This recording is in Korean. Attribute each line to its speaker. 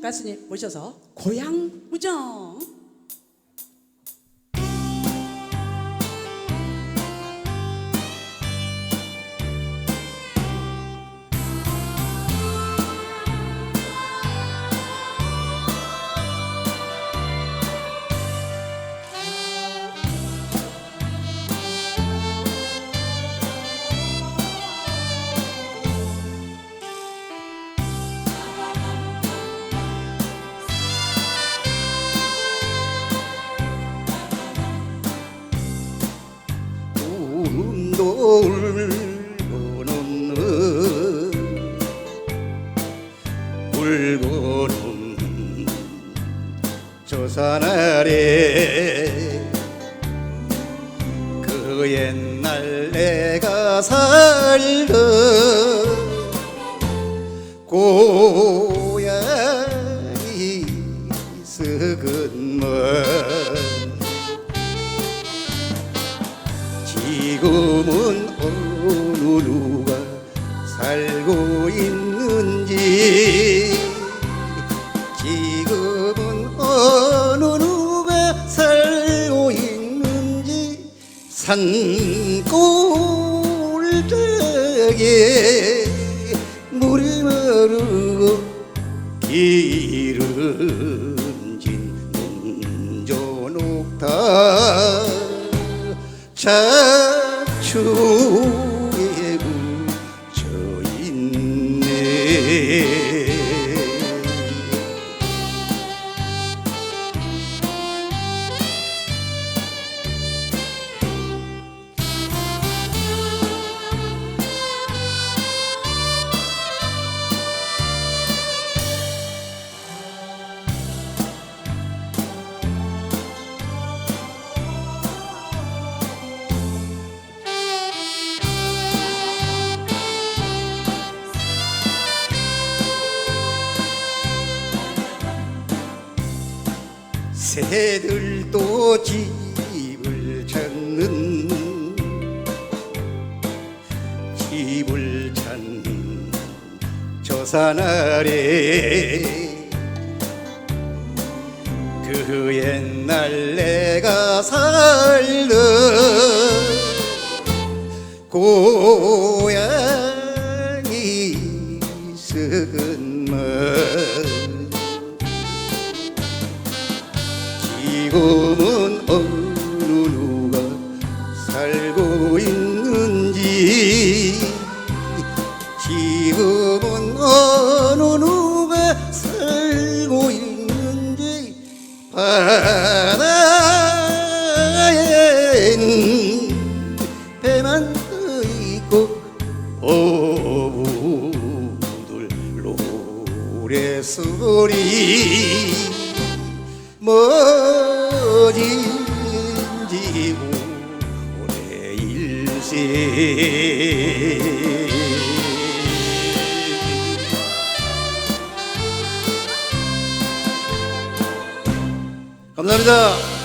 Speaker 1: 가수님 모셔서 고향 무정
Speaker 2: 아래 그 옛날 내가 살던 고향이 썩은 먼 지금은 어느 누가 살고 있는 산골짜기에 물이 마르고 기름진 문조녹다 자축에 묻혀 있네 새들도 집을 찾는 집을 찾는 저 산 아래 그 옛날 내가 살던 고향이 썩은 먼 지금은 어느 누가 살고 있는지. 지금은 어느 누가 살고 있는지 바다엔 배만 떠 있고 어부들 노래소리 멋진지 오래 일세 감사합니다.